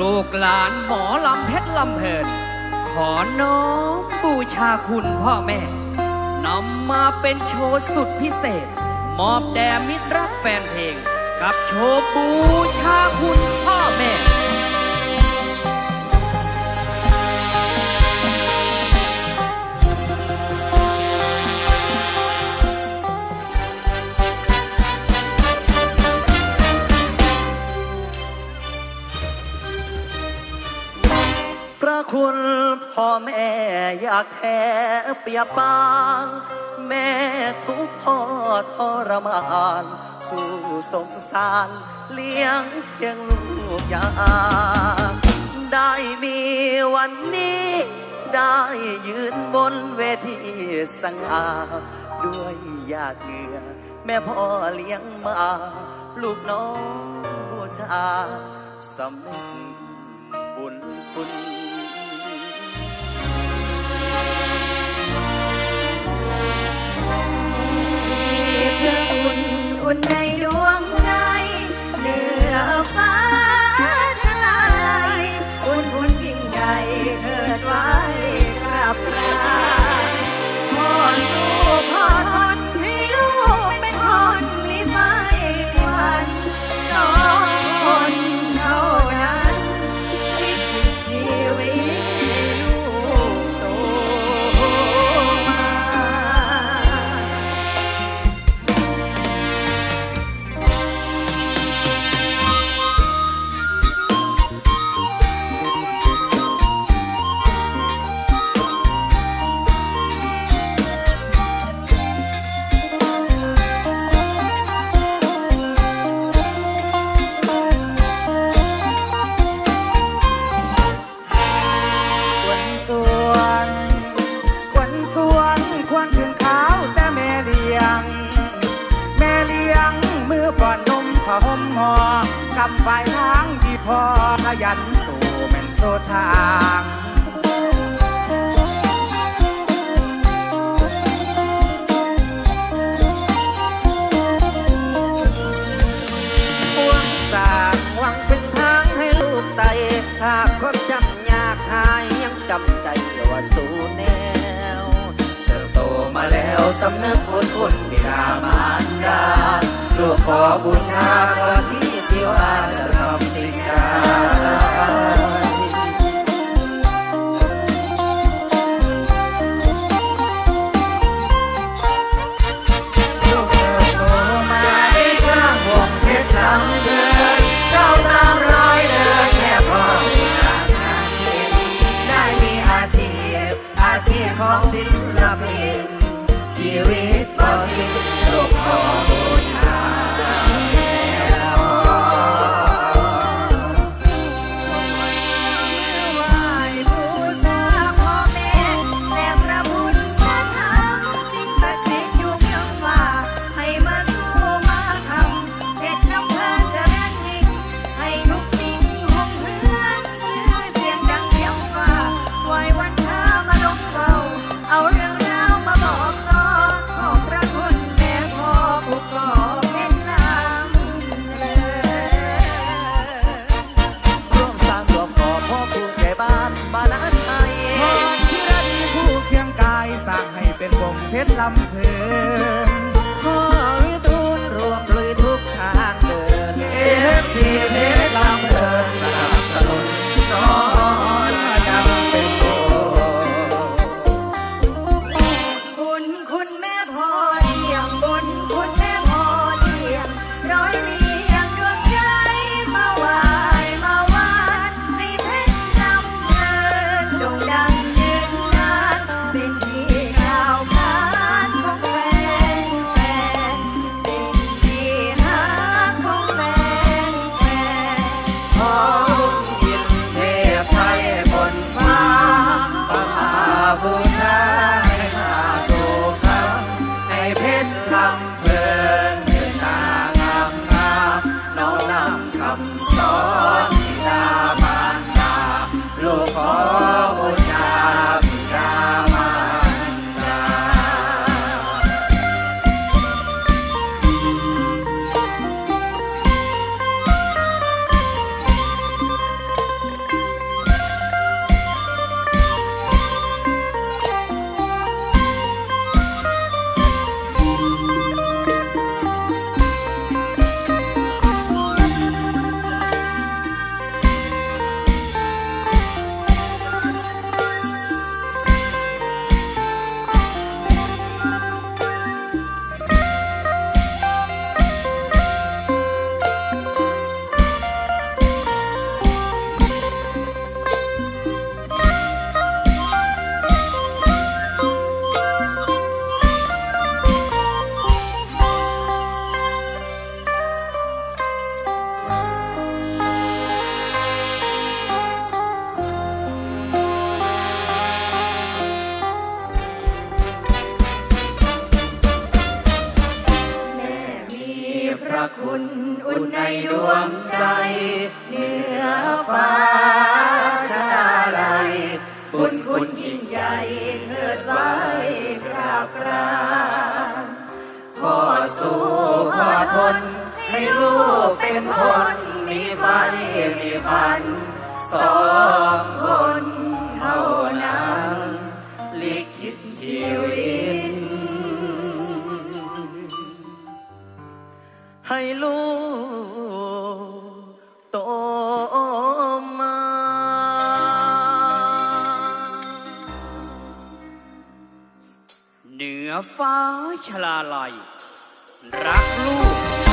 ลูกหลานหมอลำเพชรลำเพลินขอน้อมบูชาคุณพ่อแม่นำมาเป็นโชว์สุดพิเศษ มอบแด่มิตรรักแฟนเพลง กับโชว์บูชาคุณพ่อแม่ พ่อแม่อยากแค่เปียปางแม่ทุกพ่อทรมาน สู้สงสาร เลี้ยงเพียงลูกยากได้มีวันนี้ ได้ยืนบนเวทีสังอาด้วยยากเหงื่อแม่พ่อเลี้ยงมา ลูกน้องบูชาสำนึกบุญคุณ อุ่นอุ่นในดวง ทางวงสากหวังเป็นทางให้ลูกไตหากคนจำยากหายยังจำได้ว่าสู้แนวเติบโตมาแล้วสำนึกคนคนบิดามารดาลูกขอบูชาก่อนที่เสียวาจะทำสิ่งใด ดวงใจเหนือฟ้าชาลัยบุญคุณยิ่งใหญ่เถิดไว้กราบกรานพอสู้พอทนให้ลูกเป็นคนมีไฟมีฝันสองคนเท่านั้นลิขิตชีวิต ให้ลูก โตมา เหนือฟ้าชลาลัย รักลูก